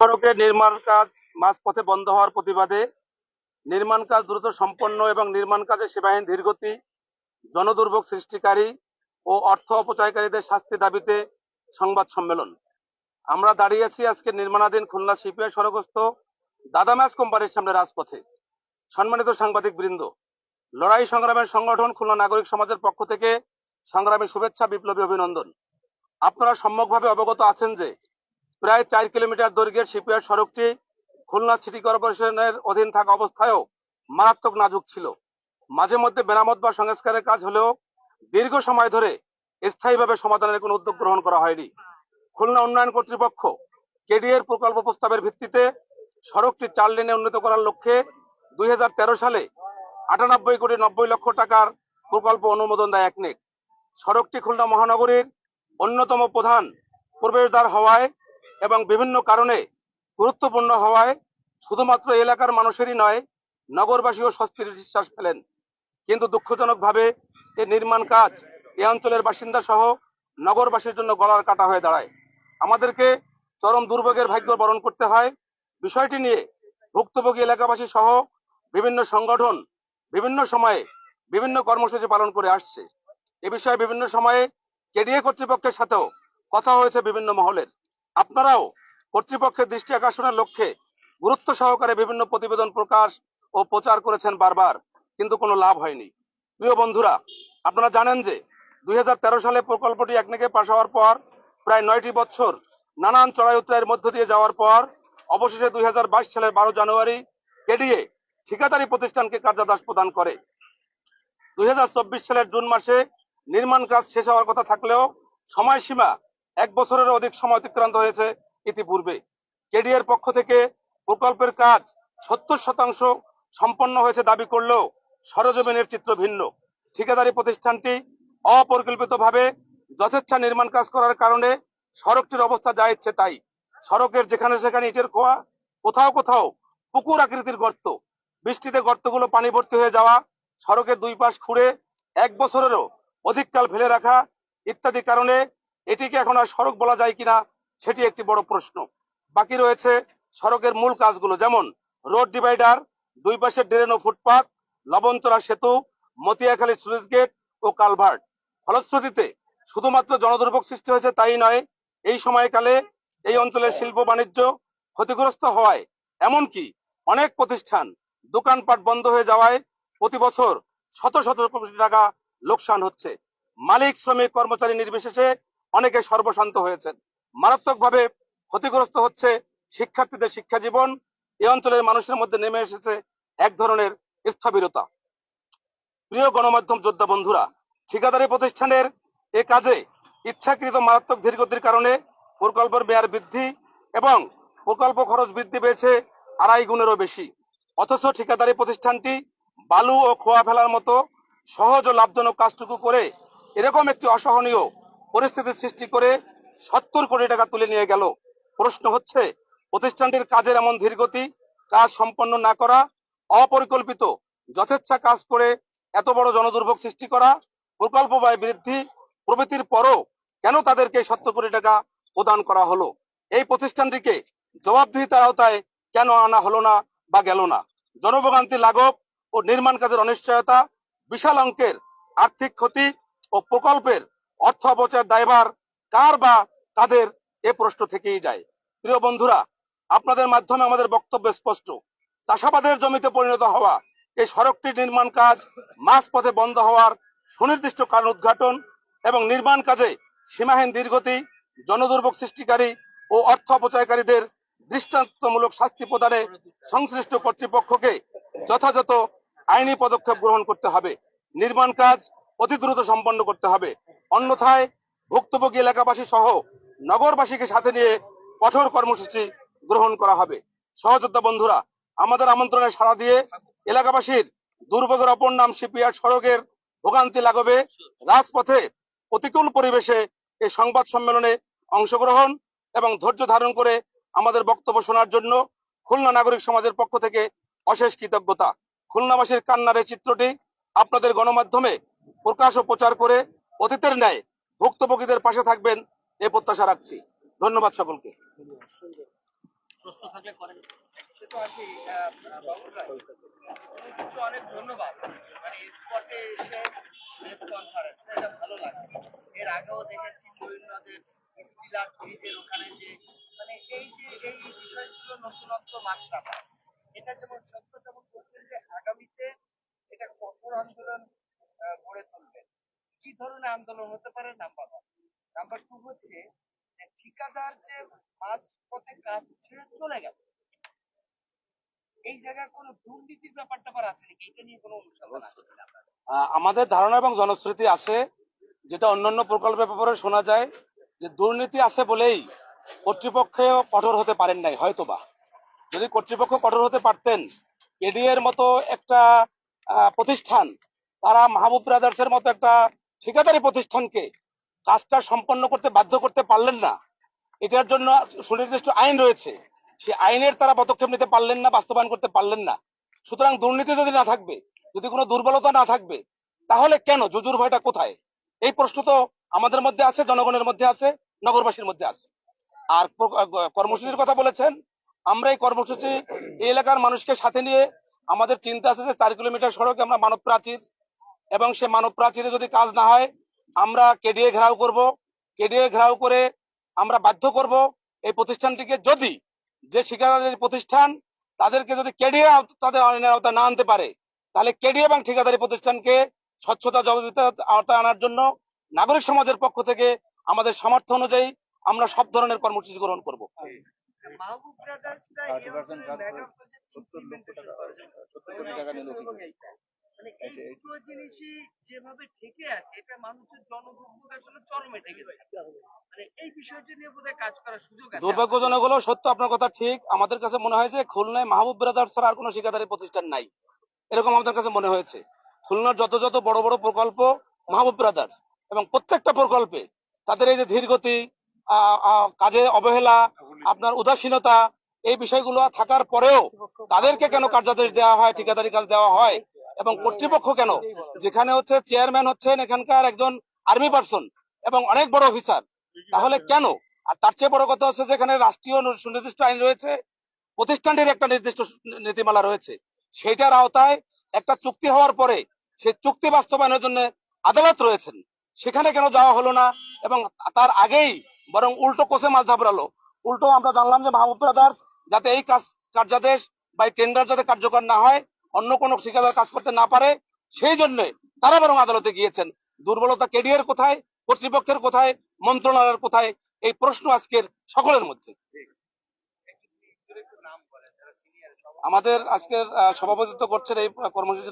সড়কের নির্মাণ কাজ মাঝপথে বন্ধ হওয়ার প্রতিবাদে নির্মাণ কাজ দ্রুত সম্পন্ন এবং নির্মাণ কাজে সেবাহীন ধীরগতি, জনদুর্ভোগ সৃষ্টিকারী ও অর্থ অপচয়কারীদের শাস্তি দাবিতে সংবাদ সম্মেলন। আমরা দাঁড়িয়ে আছি আজকে নির্মাণাধীন খুলনা সিপিআই সড়কস্থ দাদা ম্যাচ কোম্পানির সামনে রাজপথে। সম্মানিত সাংবাদিক বৃন্দ লড়াই সংগ্রামের সংগঠন খুলনা নাগরিক সমাজের পক্ষ থেকে সংগ্রামী শুভেচ্ছা, বিপ্লবী অভিনন্দন। আপনারা সম্যকভাবে অবগত আছেন যে প্রায় চার কিলোমিটার দৈর্ঘ্যের সিপিআর সড়কটি খুলনা সিটি কর্পোরেশনের অধীন থাকা অবস্থায়ও মারাত্মক নাজুক ছিল। মাঝে মধ্যে মেরামত বা সংস্কারের কাজ হলেও দীর্ঘ সময় ধরে স্থায়ীভাবে সমাধানের কোনো উদ্যোগ গ্রহণ করা হয়নি। খুলনা উন্নয়ন কর্তৃপক্ষ কেডিএর প্রকল্প প্রস্তাবের ভিত্তিতে সড়কটি চার লেনে উন্নত করার লক্ষ্যে দুই হাজার তেরো সালে আটানব্বই কোটি নব্বই লক্ষ টাকার প্রকল্প অনুমোদন দেয় একনেক। সড়কটি খুলনা মহানগরীর অন্যতম প্রধান প্রবেশদ্বার হওয়ায় এবং বিভিন্ন কারণে গুরুত্বপূর্ণ হওয়ায় শুধুমাত্র এলাকার মানুষেরই নয়, নগরবাসীও স্বস্তির নিঃশ্বাস ফেলেন। কিন্তু দুঃখজনকভাবে এই নির্মাণ কাজ এ অঞ্চলের বাসিন্দা সহ নগরবাসীর জন্য গলার কাটা হয়ে দাঁড়ায়। আমাদেরকে চরম দুর্ভোগের ভাগ্য বরণ করতে হয়। বিষয়টি নিয়ে ভুক্তভোগী এলাকাবাসী সহ বিভিন্ন সংগঠন বিভিন্ন সময়ে বিভিন্ন কর্মসূচি পালন করে আসছে। এ বিষয়ে বিভিন্ন সময়ে কেডিএ কর্তৃপক্ষের সাথেও কথা হয়েছে বিভিন্ন মহলের। আপনারাও কর্তৃপক্ষের দৃষ্টি আকর্ষণের লক্ষ্যে গুরুত্ব সহকারে বিভিন্ন প্রতিবেদন প্রকাশ ও প্রচার করেছেন বারবার, কিন্তু কোনো লাভ হয়নি। প্রিয় বন্ধুরা, আপনারা জানেন যে দুই হাজার তেরো সালে প্রকল্পটি একনেকে পাশ হওয়ার পর প্রায় নয়টি বছর নানান চড়াই উত্তরায়ের মধ্য দিয়ে যাওয়ার পর অবশেষে দুই হাজার বাইশ সালের বারো জানুয়ারি কেডিএ ঠিকাদারি প্রতিষ্ঠানকে কার্যাদেশ প্রদান করে। দুই হাজার চব্বিশ সালের জুন মাসে নির্মাণ কাজ শেষ হওয়ার কথা থাকলেও সময়সীমা এক বছরের অধিক সময় অতিক্রান্ত হয়েছে ইতিপূর্বে। কেডিএর পক্ষ থেকে প্রকল্পের কাজ সত্তর শতাংশ সম্পন্ন হয়েছে দাবি করলেও সরজমিনের চিত্র ভিন্ন। ঠিকাদারি প্রতিষ্ঠানটি অপরিকল্পিতভাবে যথেচ্ছা নির্মাণ কাজ করার কারণে সড়কটির অবস্থা যা ইচ্ছে তাই। সড়কের যেখানে সেখানে ইটের খোয়া, কোথাও কোথাও পুকুর আকৃতির গর্ত। বৃষ্টিতে গর্তগুলো পানি ভর্তি হয়ে যাওয়া, সড়কের দুই পাশ খুঁড়ে এক বছরেরও অধিককাল ফেলে রাখা ইত্যাদি কারণে এটিকে এখন আর সড়ক বলা যায় কিনা সেটি একটি বড় প্রশ্ন। বাকি রয়েছে সড়কের মূল কাজগুলো, যেমন রোড ডিভাইডার, দুই পাশে ড্রেন ও ফুটপাথ লবণতলা সেতু, মতিয়াখালী সুইচ গেট ও কালভার্ট। ফলশ্রুতিতে শুধুমাত্র জনদুর্ভোগ সৃষ্টি হয়েছে তাই নয়, এই সময়কালে এই অঞ্চলের শিল্প বাণিজ্য ক্ষতিগ্রস্ত হওয়ায়, এমনকি অনেক প্রতিষ্ঠান দোকানপাট বন্ধ হয়ে যাওয়ায় প্রতি বছর শত শত কোটি টাকা লোকসান হচ্ছে। মালিক, শ্রমিক, কর্মচারী নির্বিশেষে অনেকে সর্বশান্ত হয়েছেন। মারাত্মকভাবে ক্ষতিগ্রস্ত হচ্ছে শিক্ষার্থীদের শিক্ষা জীবন। এই অঞ্চলের মানুষের মধ্যে নেমে এসেছে এক ধরনের স্থবিরতা। প্রিয় গণমাধ্যম যোদ্ধা বন্ধুরা, ঠিকাদারি প্রতিষ্ঠানের এ কাজে ইচ্ছাকৃত মারাত্মক ধীরগতির কারণে প্রকল্পের ব্যয় বৃদ্ধি এবং প্রকল্প খরচ বৃদ্ধি পেয়েছে আড়াই গুণেরও বেশি। অথচ ঠিকাদারি প্রতিষ্ঠানটি বালু ও খোয়া ফেলার মতো সহজ ও লাভজনক কাজটুকু করে এরকম একটি অসহনীয় পরিস্থিতির সৃষ্টি করে সত্তর কোটি টাকা তুলে নিয়ে গেল। প্রশ্ন হচ্ছে, প্রতিষ্ঠানটির কাজের এমন ধীরগতি, কাজ সম্পন্ন না করা, অপরিকল্পিত, যথেচ্ছা কাজ করে এত বড় জনদুর্ভোগ সৃষ্টি করা, প্রকল্প ব্যয় বৃদ্ধি প্রভৃতির পরও কেন তাদেরকে সত্তর কোটি টাকা প্রদান করা হলো? এই প্রতিষ্ঠানটিকে জবাবদিহিতার আওতায় কেন আনা হলো না বা গেল না? জনভোগান্তি লাঘব ও নির্মাণ কাজের অনিশ্চয়তা, বিশাল অঙ্কের আর্থিক ক্ষতি ও প্রকল্পের অর্থ অপচয়ের দায়ভার কার বা তাদের এ প্রশ্ন থেকেই যায়। প্রিয় বন্ধুরা, আপনাদের মাধ্যমে আমাদের বক্তব্য স্পষ্ট। চাষাবাদের জমিতে পরিণত হওয়া এই সড়কটির নির্মাণ কাজ মাঝ পথে বন্ধ হওয়ার সুনির্দিষ্ট কারণ উদ্ঘাটন এবং নির্মাণ কাজে সীমাহীন দীর্ঘতি, জনদুর্ভোগ সৃষ্টিকারী ও অর্থ অপচয়কারীদের দৃষ্টান্তমূলক শাস্তি প্রদানে সংশ্লিষ্ট কর্তৃপক্ষকে যথাযথ আইনি পদক্ষেপ গ্রহণ করতে হবে। নির্মাণ কাজ অতি দ্রুত সম্পন্ন করতে হবে। অন্যথায় ভুক্তভোগী এলাকাবাসী সহ নগরবাসীকে সাথে নিয়ে কঠোর কর্মসূচি গ্রহণ করা হবে। সহযোদ্ধা বন্ধুরা, আমাদের আমন্ত্রণে সাড়া দিয়ে এলাকাবাসীর দুর্ভোগের অপর নাম সিপিআর সড়কের ভোগান্তি লাঘবে। রাজপথে প্রতিকূল পরিবেশে এই সংবাদ সম্মেলনে অংশগ্রহণ এবং ধৈর্য ধারণ করে আমাদের বক্তব্য শোনার জন্য খুলনা নাগরিক সমাজের পক্ষ থেকে অশেষ কৃতজ্ঞতা। খুলনাবাসীর কান্নার চিত্রটি আপনাদের গণমাধ্যমে প্রকাশ ও প্রচার করে অতীতের ন্যায় ভুক্তভোগীদের পাশে থাকবেন, এ প্রত্যাশা রাখছি। ধন্যবাদ সকলকে। এটা এর আগেও দেখেছি ওখানে যে মানে এই যে এই বিষয়গুলো এটা যেমন সত্য তেমন বলছেন যে আগামীতে এটা কঠোর আন্দোলন আহ, গড়ে তুলবে কি ধরনের আন্দোলন হতে পারে নাম্বার ওয়ান নাম্বার টু হচ্ছে যে ঠিকাদার যে মাঝ পথে কাজ ছেড়ে চলে গেল। এই জায়গায় কোনো দুর্নীতির ব্যাপার ট্যাপার আছে নাকি? এটা নিয়ে কোনো অনুসন্ধান আমাদের ধারণা এবং জনশ্রুতি আছে, যেটা অন্যান্য প্রকল্পের ব্যাপারে শোনা যায়, যে দুর্নীতি আছে বলেই কর্তৃপক্ষেও কঠোর হতে পারেন নাই, হয়তোবা। যদি কর্তৃপক্ষ কঠোর হতে পারতেন, কেডিএর মতো একটা প্রতিষ্ঠান, তারা মাহবুব ব্রাদার্সের মতো একটা ঠিকাদারি প্রতিষ্ঠানকে কাজটা সম্পন্ন করতে বাধ্য করতে পারলেন না। এটার জন্য সুনির্দিষ্ট আইন রয়েছে। সেই আইনের তারা পদক্ষেপ নিতে পারলেন না, বাস্তবায়ন করতে পারলেন না। সুতরাং দুর্নীতি যদি না থাকবে, যদি কোনো দুর্বলতা না থাকবে, তাহলে কেন জুজুর ভয়টা কোথায়? এই প্রশ্ন তো আমাদের মধ্যে আছে, জনগণের মধ্যে আছে, নগরবাসীর মধ্যে আছে। আর কর্মসূচির কথা বলেছেন, আমরা এই কর্মসূচি এই এলাকার মানুষকে সাথে নিয়ে আমাদের চিন্তা আছে যে চার কিলোমিটার সড়কে আমরা মানব প্রাচীর এবং সে মানব প্রাচীরে যদি কাজ না হয় আমরা কেডিএ ঘেরাও করব। কেডিএ ঘেরাও করে আমরা বাধ্য করব এই প্রতিষ্ঠানটিকে। যদি যে ঠিকাদারি প্রতিষ্ঠান তাদেরকে যদি কেডিএ তাদের আইনের আওতায় না আনতে পারে তাহলে কেডি এবং ঠিকাদারি প্রতিষ্ঠানকে স্বচ্ছতা জবাবদিহিতার আওতায় আনার জন্য নাগরিক সমাজের পক্ষ থেকে আমাদের সামর্থ্য অনুযায়ী আমরা সব ধরনের কর্মসূচি গ্রহণ করব। মাহবুব ব্রাদার্সটা এই অঞ্চলে মেগা প্রজেক্ট ইমপ্লিমেন্টেশন করে মানে এই দুটো জিনিসই যেভাবে ঠেকে আছে এটা মানুষের জনদুর্ভোগ আসলে চরমে মানে এই বিষয়টি নিয়ে বোধহয় কাজ করার সুযোগ আছে। দুর্ভাগ্যজনক হলো সত্য আপনার কথা ঠিক। আমাদের কাছে মনে হয় যে খুলনায় মাহবুব ব্রাদার্স ছাড়া আর কোনো ঠিকাদারি প্রতিষ্ঠান নাই। এরকম আমাদের কাছে মনে হয়েছে। খুলনার যত যত বড় বড় প্রকল্প মাহবুব ব্রাদার্স এবং প্রত্যেকটা প্রকল্পে তাদের এই যে ধীরগতি কাজে অবহেলা আপনার উদাসীনতা এই বিষয়গুলো থাকার পরেও তাদেরকে কেন কার্যাদেশ দেওয়া হয় ঠিকাদারি কাজ দেওয়া হয় এবং কর্তৃপক্ষ কেন? যেখানে হচ্ছে চেয়ারম্যান হচ্ছেন এখানকার একজন আর্মি পার্সন এবং অনেক বড় অফিসার। তাহলে কেন? আর তার চেয়ে বড় কথা হচ্ছে যেখানে রাষ্ট্রীয় সুনির্দিষ্ট আইন রয়েছে, প্রতিষ্ঠানটির একটা নির্দিষ্ট নীতিমালা রয়েছে। সেইটার আওতায় একটা চুক্তি হওয়ার পরে সেই চুক্তি বাস্তবায়নের জন্য আদালত রয়েছেন। সেখানে কেন যাওয়া হলো না? এবং তার আগেই বরং উল্টো কোষে মাছ ধাবড়ালো উল্টো আমরা জানলাম যে মাহবুব ব্রাদার্স যাতে এই কাজ কার্যাদেশ বা টেন্ডার যাতে কার্যকর না হয় অন্য কোনো ঠিকাদার কাজ করতে না পারে, সেই জন্য তারা বরং আদালতে গিয়েছেন। দুর্বলতা কেডিয়ার কোথায়, কর্তৃপক্ষের কোথায়, মন্ত্রণালয়ের কোথায়, এই প্রশ্ন আজকের সকলের মধ্যে। আমাদের আজকের সভাপতিত্ব করছেন এই কর্মসূচি